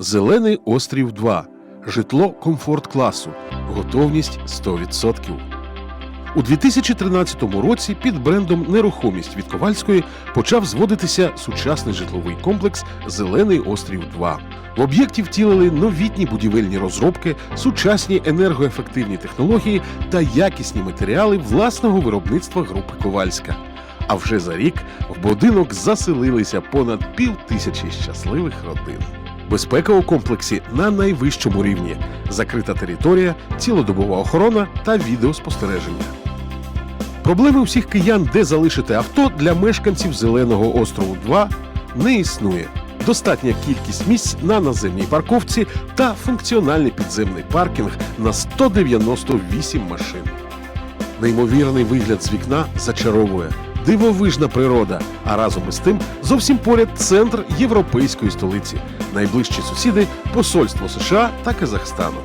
Зелений острів 2. Житло комфорт класу. Готовність 100%. У 2013 році під брендом Нерухомість від Ковальської почав зводитися сучасний житловий комплекс Зелений острів 2. В об'єкті втілили новітні будівельні розробки, сучасні енергоефективні технології та якісні матеріали власного виробництва групи Ковальська. А вже за рік в будинок заселилися понад пів тисячі щасливих родин. Безпека у комплексі на найвищому рівні: закрита територія, цілодобова охорона та відеоспостереження. Проблеми усіх киян, де залишити авто для мешканців Зеленого острову 2 не існує. Достатня кількість місць на наземній парковці та функціональний підземний паркінг на 198 машин. Неймовірний вигляд з вікна зачаровує дивовижна природа, а разом із тим зовсім поряд центр європейської столиці, найближчі сусіди посольство США та Казахстану.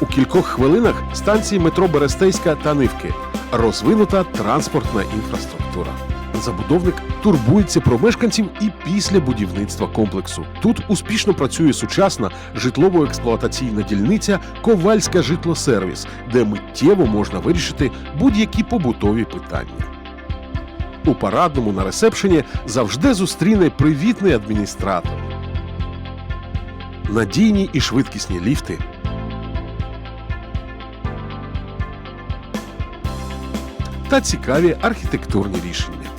У кількох хвилинах станції метро Берестейська та Нивки, розвинута транспортна інфраструктура. Забудовник турбується про мешканців і після будівництва комплексу. Тут успішно працює сучасна житлово-експлуатаційна дільниця Ковальська житлосервіс, де миттєво можна вирішити будь-які побутові питання. У парадному на ресепшені завжди зустріне привітний адміністратор. Надійні і швидкісні ліфти. Та цікаві архітектурні рішення.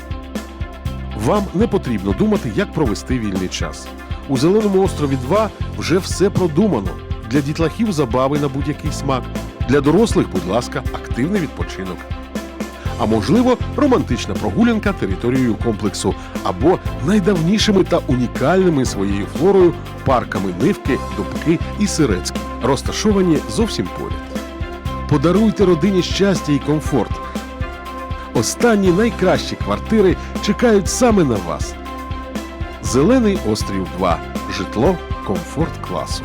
Вам не потрібно думати, як провести вільний час. У Зеленому острові 2 вже все продумано. Для дітлахів забави на будь-який смак. Для дорослих, будь ласка, активний відпочинок. А можливо, романтична прогулянка територією комплексу або найдавнішими та унікальними своєю флорою парками Нивки, Дубки і Сирецьк, розташовані зовсім поряд. Подаруйте родині щастя і комфорт. Останні найкращі квартири чекають саме на вас. Зелений острів 2. Житло комфорт класу.